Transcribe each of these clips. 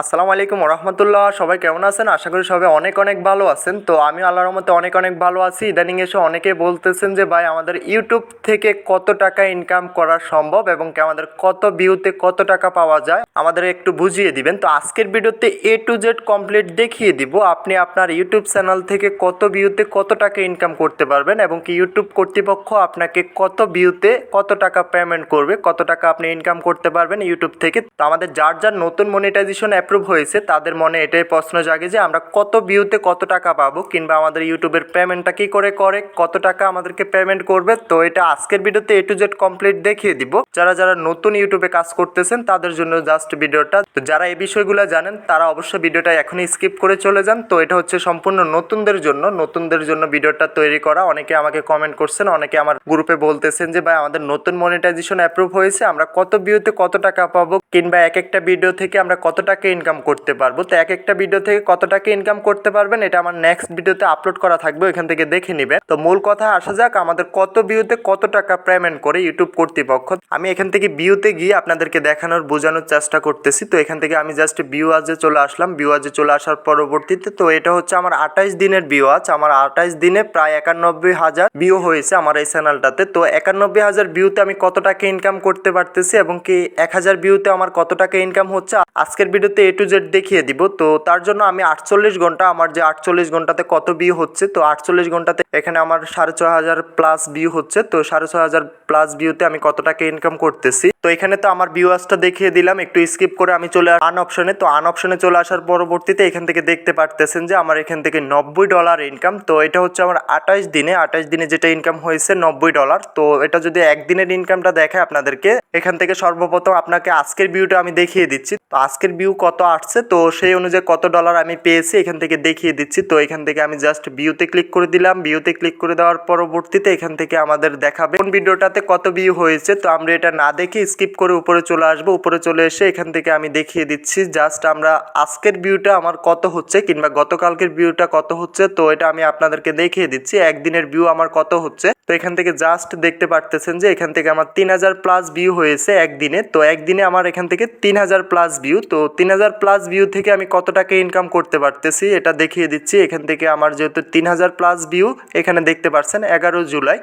আসসালামু আলাইকুম রহমতুল্লাহ সবাই কেমন আছেন? আশা করি সবাই অনেক অনেক ভালো আছেন। তো আমি আল্লাহর মতে অনেক অনেক ভালো আছি। ইদানিং এসে অনেকে বলতেছেন যে, ভাই, আমাদের ইউটিউব থেকে কত টাকা ইনকাম করা সম্ভব এবং আমাদের কত ভিউতে কত টাকা পাওয়া যায়? আমাদের একটু বুঝিয়ে দিবেন। তো আজকের ভিডিওতে এ টু জেড কমপ্লিট দেখিয়ে দিব আপনি আপনার ইউটিউব চ্যানেল থেকে কত ভিউতে কত টাকা ইনকাম করতে পারবেন এবং কি ইউটিউব কর্তৃপক্ষ আপনাকে কত ভিউতে কত টাকা পেমেন্ট করবে, কত টাকা আপনি ইনকাম করতে পারবেন ইউটিউব থেকে। তো আমাদের যার যার নতুন মনিটাইজেশন অ্যাপ্রুভ হয়েছে, তাদের মনে এটাই প্রশ্ন জাগে যে আমরা কত ভিউতে কত টাকা পাবো কিংবা আমাদের ইউটিউবের পেমেন্টটা কী করে করে, কত টাকা আমাদেরকে পেমেন্ট করবে। তো এটা আজকের ভিডিওতে এ টু জেড কমপ্লিট দেখিয়ে দিব। যারা যারা নতুন ইউটিউবে কাজ করতেছেন, তাদের জন্য জাস্ট ভিডিওটা। তো যারা এই বিষয়গুলো জানেন, তারা অবশ্যই ভিডিওটা এখনই স্কিপ করে চলে যান। তো এটা হচ্ছে সম্পূর্ণ নতুনদের জন্য নতুনদের জন্য ভিডিওটা তৈরি করা। অনেকে আমাকে কমেন্ট করছেন, অনেকে আমার গ্রুপে বলতেছেন যে, ভাই, আমাদের নতুন মনিটাইজেশন অ্যাপ্রুভ হয়েছে, আমরা কত ভিউতে কত টাকা পাবো? কিংবা এক একটা ভিডিও থেকে আমরা কত টাকা ইনকাম করতে পারব। তো এক একটা ভিডিও থেকে কত টাকা ইনকাম করতে পারবেন, এটা আমার নেক্সট ভিডিওতে আপলোড করা থাকবে এখান থেকে দেখে নেবেন। তো মূল কথা আসা যাক, আমাদের কত ভিউতে কত টাকা পেমেন্ট করে ইউটিউব কর্তৃপক্ষ। আমি এখান থেকে ভিউতে গিয়ে আপনাদেরকে দেখানোর, বোঝানোর চেষ্টা করতেছি। তো এখান থেকে আমি জাস্ট ভিউ আজে চলে আসলাম। ভিউ আজে চলে আসার পরবর্তীতে, তো এটা হচ্ছে আমার আঠাইশ দিনের ভিউ আজ আমার আঠাইশ দিনে প্রায় একানব্বই হাজার ভিউ হয়েছে আমার এই চ্যানেলটাতে তো একানব্বই হাজার ভিউতে আমি কত টাকা ইনকাম করতে পারতেছি এবং কি এক হাজার ভিউতে আমার কত টাকা ইনকাম হচ্ছে? আজকের ভিডিওতে এ টু জেড দেখিয়ে দিব। তো তার জন্য আমি আটচল্লিশ ঘণ্টা আমার যে আটচল্লিশ ঘন্টাতে কত ভিউ হচ্ছে, তো আটচল্লিশ ঘন্টাতে এখানে আমার সাড়ে ছ হাজার প্লাস ভিউ হচ্ছে, তো সাড়ে ছ হাজার প্লাস ভিউতে আমি কত টাকা ইনকাম করতেছি। তো এখানে তো আমার ভিউয়ার্সটা দেখিয়ে দিলাম, একটু স্কিপ করে আমি চলে আন অপশনে তো আন অপশনে চলে আসার পরবর্তীতে এখান থেকে দেখতে পারতেছেন যে আমার এখান থেকে নব্বই ডলার ইনকাম তো এটা হচ্ছে আমার আঠাশ দিনে আঠাশ দিনে যেটা ইনকাম হয়েছে নব্বই ডলার তো এটা যদি একদিনের ইনকামটা দেখায় আপনাদেরকে, এখান থেকে সর্বপ্রথম আপনাকে আজকের ভিউটা আমি দেখিয়ে দিচ্ছি। তো আজকের ভিউ কত আসছে, তো সেই অনুযায়ী কত ডলার আমি পেয়েছি, এখান থেকে দেখিয়ে দিচ্ছি। তো এখান থেকে আমি জাস্ট ভিউতে ক্লিক করে দিলাম ভিউতে ক্লিক করে দেওয়ার পরবর্তীতে এখান থেকে আমাদের দেখাবে কোন ভিডিওটাতে কত ভিউ হয়েছে, তো আমরা এটা না দেখে স্কিপ করে উপরে চলে আসব। উপরে চলে এসে এখান থেকে আমি দেখিয়ে দিচ্ছি জাস্ট আমরা আজকের ভিউটা আমার কত হচ্ছে কিংবা গতকালকের ভিউটা কত হচ্ছে, তো এটা আমি আপনাদেরকে দেখিয়ে দিচ্ছি। একদিনের ভিউ আমার কত হচ্ছে? তো এখান থেকে জাস্ট দেখতে পারতেছেন যে এখান থেকে আমার তিন হাজার প্লাস ভিউ হয়েছে একদিনে। তো একদিনে আমার এখান থেকে তিন হাজার প্লাস ভিউ তো তিন হাজার প্লাস ভিউ থেকে আমি কত টাকা ইনকাম করতে পারতেছি, এটা দেখিয়ে দিচ্ছি। এখান থেকে আমার যেহেতু তিন হাজার প্লাস ভিউ এখানে দেখতে পাচ্ছেন এগারো জুলাই।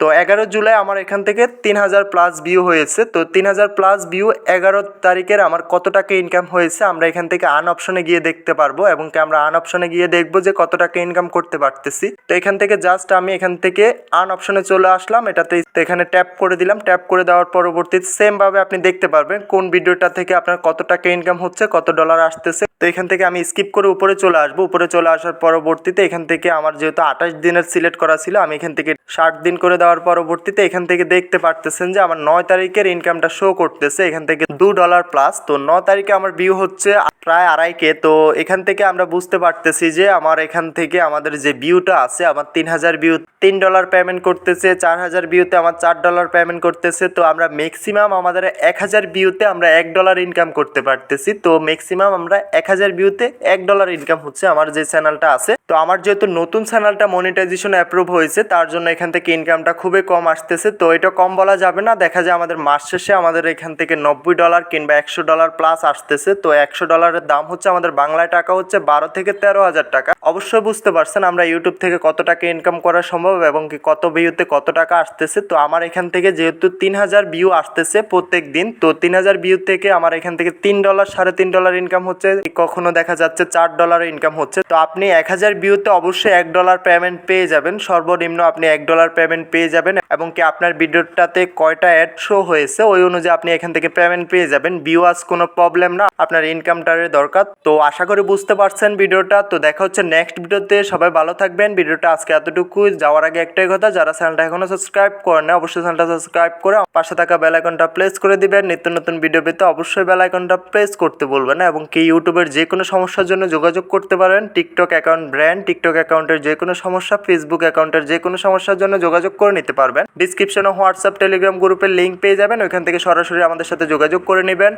তো এগারো জুলাই আমার এখান থেকে তিন হাজার প্লাস ভিউ হয়েছে। তো তিন হাজার প্লাস ভিউ এগারো তারিখের আমার কত টাকা ইনকাম হয়েছে আমরা এখান থেকে আন অপশনে গিয়ে দেখতে পারব এবং কি আমরা আন অপশনে গিয়ে দেখব যে কত টাকা ইনকাম করতে পারতেছি। তো এখান থেকে জাস্ট আমি এখান থেকে আন অপশনে চলে আসলাম। এটাতে এখানে ট্যাপ করে দিলাম। ট্যাপ করে দেওয়ার পরবর্তীতে সেমভাবে আপনি দেখতে পারবেন কোন ভিডিওটা থেকে আপনার কত টাকা ইনকাম হচ্ছে, কত ডলার আসতেছে। তো এখান থেকে আমি স্কিপ করে উপরে চলে আসব। উপরে চলে আসার পরবর্তীতে এখান থেকে আমার যেহেতু আঠাশ দিনের সিলেক্ট করা ছিল, আমি এখান থেকে ষাট দিন করে দেওয়ার পরবর্তীতে এখান থেকে দেখতে পারতেছেন যে আমার নয় তারিখের ইনকামটা শো করতেছে। এখান থেকে দু ডলার প্লাস তো ন তারিখে আমার ভিউ হচ্ছে প্রায় আড়াই কে। তো এখান থেকে আমরা বুঝতে পারতেছি যে আমার এখান থেকে আমাদের যে ভিউটা আছে, আমার তিন হাজার ভিউ তিন ডলার পেমেন্ট করতেছে, চার হাজার ভিউতে আমার চার ডলার পেমেন্ট করতেছে, তো আমরা ম্যাক্সিমাম আমাদের এক হাজার ভিউতে আমরা এক ডলার ইনকাম করতে পারতেছি। তো ম্যাক্সিমাম আমরা এক হাজার ভিউতে এক ডলার ইনকাম হচ্ছে আমার যে চ্যানেলটা আছে। তো আমার যেহেতু নতুন চ্যানেলটা মনিটাইজেশন অ্যাপ্রুভ হয়েছে, তার জন্য এখান থেকে ইনকামটা খুবই কম আসতেছে। তো এটা কম বলা যাবে না, দেখা যায় আমাদের মাস শেষে আমাদের এখান থেকে নব্বই ডলার কিংবা একশো ডলার প্লাস আসতেছে। তো একশো ডলারের দাম হচ্ছে আমাদের বাংলায় টাকা হচ্ছে বারো থেকে তেরো হাজার টাকা। অবশ্যই বুঝতে পারছেন আমরা ইউটিউব থেকে কত টাকা ইনকাম করা সম্ভব এবং কি কত ভিউতে কত টাকা আসতেছে। তো আমার এখান থেকে যেহেতু তিন হাজার ভিউ আসতেছে প্রত্যেক দিন, তো তিন হাজার ভিউ থেকে আমার এখান থেকে তিন ডলার সাড়ে তিন ডলার ইনকাম হচ্ছে। কখনো দেখা যাচ্ছে চার ডলার ইনকাম হচ্ছে। তো আপনি এক হাজার ভিউতে অবশ্যই এক ডলার পেমেন্ট পেয়ে যাবেন। সর্বনিম্ন আপনি এক ডলার পেমেন্ট পেয়ে যাবেন এবং কি আপনার ভিডিওটাতে কয়টা অ্যাড শো হয়েছে, ওই অনুযায়ী আপনি এখান থেকে পেমেন্ট পেয়ে যাবেন। ভিউয়ার্স কোনো প্রবলেম না, আপনার ইনকামটার দরকার। তো আশা করি বুঝতে পারছেন ভিডিওটা। তো দেখা হচ্ছে নেক্সট ভিডিওতে সবাই ভালো থাকবেন। ভিডিওটা আজকে এতটুকু যাওয়ার আগে একটাই কথা, যারা চ্যানেলটা এখনও সাবস্ক্রাইব করে না অবশ্যই চ্যানেলটা সাবস্ক্রাইব করে পাশে থাকা বেল আইকনটা প্রেস করে দিবেন। নিত্য নতুন ভিডিও পেতে অবশ্যই বেল আইকনটা প্রেস করতে বলবেন এবং কি ইউটিউবের যে কোনো সমস্যার জন্য যোগাযোগ করতে পারেন, টিকটক অ্যাকাউন্ট ব্র্যান্ড, টিকটক অ্যাকাউন্টের যে কোনো সমস্যা, ফেসবুক অ্যাকাউন্টের যে কোনো সমস্যার জন্য যোগাযোগ করে নিতে পারবেন। ডিসক্রিপশনে হোয়াটসঅ্যাপ টেলিগ্রাম গ্রুপের লিঙ্ক পেয়ে যাবেন। ওইখান থেকে সরাসরি আমাদের সাথে যোগাযোগ করে নেবেন।